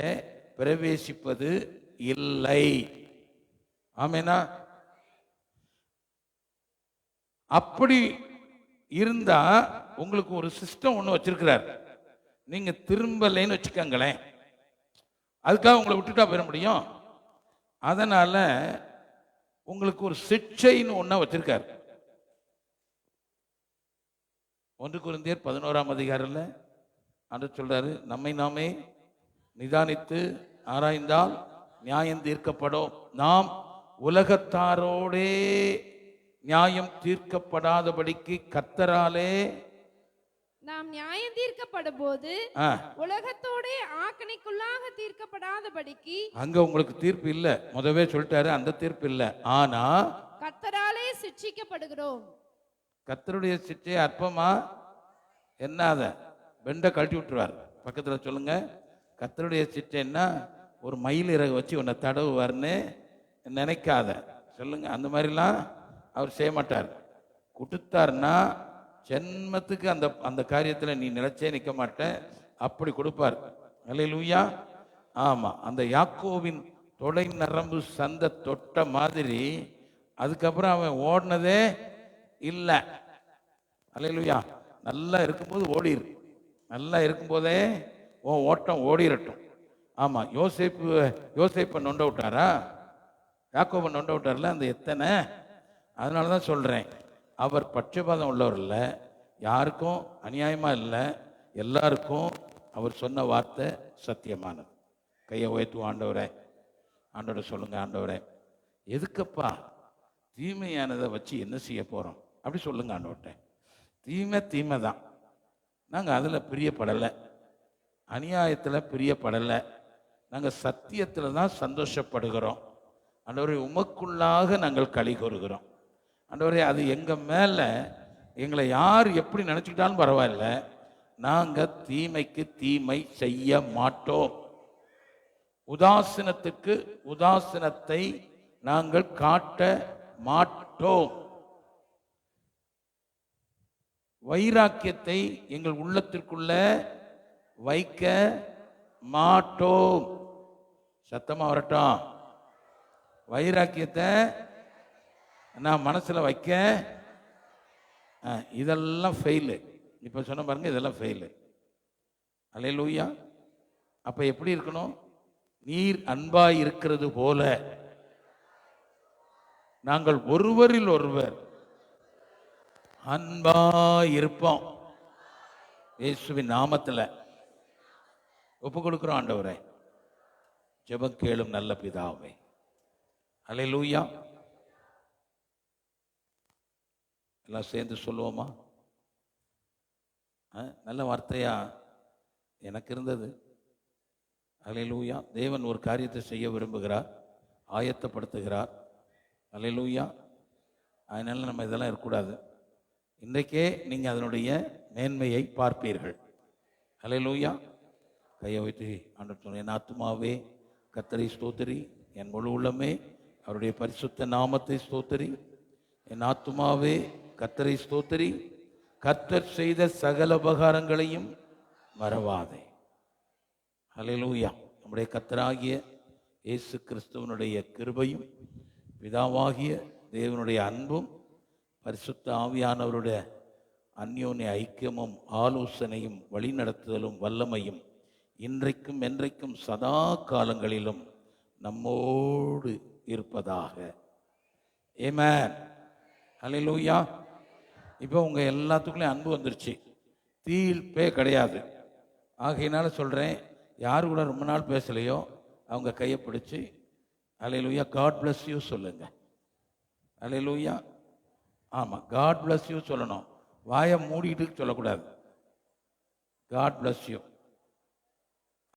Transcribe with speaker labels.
Speaker 1: பிரவேசிப்பது இல்லை. ஆமேனா? அப்படி இருந்தா உங்களுக்கு ஒரு சிஸ்டம் ஒன்று வச்சிருக்கிறார். நீங்க திரும்பலைன்னு வச்சுக்கோங்களேன். அதுக்காக உங்களை விட்டுட்டா போயிட முடியும். அதனால உங்களுக்கு ஒரு சிக்ஷைன்னு ஒன்றா வச்சிருக்கார். ஒன்று குருந்தியர் பதினோராம் அதிகாரில் அன்று சொல்றாரு நம்மை நாமே நிதானித்து ஆராய்ந்தால் நியாயம் தீர்க்கப்படும். நாம் உலகத்தாரோடே நியாயம் தீர்க்கப்படாதபடிக்கு கத்தராலே
Speaker 2: நாம் நியாயம் தீர்க்கப்படும் போது உலகத்தோடே ஆக்கணைக்குள்ளாக தீர்க்கப்படாதபடிக்கு
Speaker 1: அங்க உங்களுக்கு தீர்ப்பு இல்லை. முதவே சொல்லிட்டாரு அந்த தீர்ப்பு இல்லை. ஆனா
Speaker 2: கர்த்தராலே சிட்சிக்கப்படுகிறோம்.
Speaker 1: கத்தருடைய சிற்றை அற்பமா என்னாத? பெண்டை கழட்டி விட்டுருவார். பக்கத்தில் சொல்லுங்க. கத்தருடைய சிட்டைன்னா ஒரு மயில் இறகு வச்சு உன்னை தடவுவார்னு நினைக்காத. சொல்லுங்க அந்த மாதிரிலாம் அவர் செய்ய மாட்டார். கொடுத்தாருன்னா ஜென்மத்துக்கு அந்த அந்த காரியத்தில் நீ நிலச்சே நிற்க மாட்ட. அப்படி கொடுப்பார். அல்லேலூயா ஆமாம் அந்த யாக்கோவின் தொலை நரம்பு சந்த தொட்ட மாதிரி அதுக்கப்புறம் அவன் ஓடினதே இல்லை. அல்லேலூயா நல்லா இருக்கும்போது ஓடிரு. நல்லா இருக்கும்போதே உன் ஓட்டம் ஓடிரட்டும். ஆமாம் யோசேப்பு யோசேப்பை நொண்ட விட்டாரா? யாக்கோபை நொண்ட விட்டார்ல அந்த எத்தனை? அதனால தான் சொல்கிறேன் அவர் பட்சபாதம் உள்ளவர் இல்லை. யாருக்கும் அநியாயமாக இல்லை. எல்லாருக்கும் அவர் சொன்ன வார்த்தை சத்தியமானது. கையை உயர்த்து ஆண்டவரே. ஆண்டவரை சொல்லுங்க ஆண்டவரே. எதுக்கப்பா தீமையானதை வச்சு என்ன செய்ய போகிறோம் அப்படி சொல்லுங்க ஆண்டவர்கிட்ட. தீமை தீமை தான் நாங்கள் அதில் பிரியப்படலை. அநியாயத்தில் பிரியப்படலை. நாங்கள் சத்தியத்தில் தான் சந்தோஷப்படுகிறோம். அன்றவரை உமக்குள்ளாக நாங்கள் களி கூறுகிறோம் ஆண்டவரே அது எங்கள் மேலே எங்களை யார் எப்படி நினச்சிக்கிட்டாலும் பரவாயில்ல. நாங்கள் தீமைக்கு தீமை செய்ய மாட்டோம். உதாசீனத்துக்கு உதாசீனத்தை நாங்கள் காட்ட மாட்டோம். வைராக்கியத்தை எங்கள் உள்ளத்திற்குள்ள வைக்க மாட்டோம். சத்தமாக வரட்டும். வைராக்கியத்தை நான் மனசில் வைக்க இதெல்லாம் ஃபெயிலு இப்போ சொன்ன பாருங்கள் இதெல்லாம் ஃபெயிலு அலைலூயா அப்போ எப்படி இருக்கணும்? நீர் அன்பாய் இருக்கிறது போல. நாங்கள் ஒருவரில் ஒருவர் அன்பாய் இருப்போம். இயேசுவின் நாமத்தில். ஒப்பு கொடுக்குறோம் ஆண்டவரே. ஜெபம் கேளும் நல்ல பிதாவே. லூயா எல்லாம் சேர்ந்து சொல்லுவோமா? ஆ, நல்ல வார்த்தையா? எனக்கு இருந்தது. அலையலூயா தேவன் ஒரு காரியத்தை செய்ய விரும்புகிறார். ஆயத்தப்படுத்துகிறார். அலையலூயா அதனால நம்ம இதெல்லாம் இருக்கக்கூடாது. இன்றைக்கே நீங்கள் அதனுடைய மேன்மையை பார்ப்பீர்கள். அலையலூயா கையை வைத்து ஆண்டு சொன்ன என் ஆத்துமாவே கத்தரை ஸ்தோத்திரி. என் முழு உள்ளமே அவருடைய பரிசுத்த நாமத்தை ஸ்தோத்திரி. என் ஆத்துமாவே கத்தரை ஸ்தோத்திரி. கத்தர் செய்த சகல உபகாரங்களையும் மறவாதே. அலையலூயா நம்முடைய கத்தராகிய இயேசு கிறிஸ்துவனுடைய கிருபையும் பிதாவாகிய தேவனுடைய அன்பும் பரிசுத்த ஆவியானவருடைய அந்யோன்ய ஐக்கியமும் ஆலோசனையும் வழிநடத்துதலும் வல்லமையும் இன்றைக்கும் என்றைக்கும் சதா காலங்களிலும் நம்மோடு இருப்பதாக. ஏமேன் அலையிலூயா இப்போ உங்கள் எல்லாத்துக்குள்ளேயும் அன்பு வந்துருச்சு. தீர்ப்பே கிடையாது. ஆகையினால சொல்கிறேன் யார் கூட ரொம்ப நாள் பேசலையோ அவங்க கையை பிடிச்சி அலையிலூயா காட் பிளஸ் யூ சொல்லுங்கள் அலையிலூயா ஆமாம் காட் பிளஸ் யூ சொல்லணும். வாயை மூடிட்டு சொல்லக்கூடாது. God bless you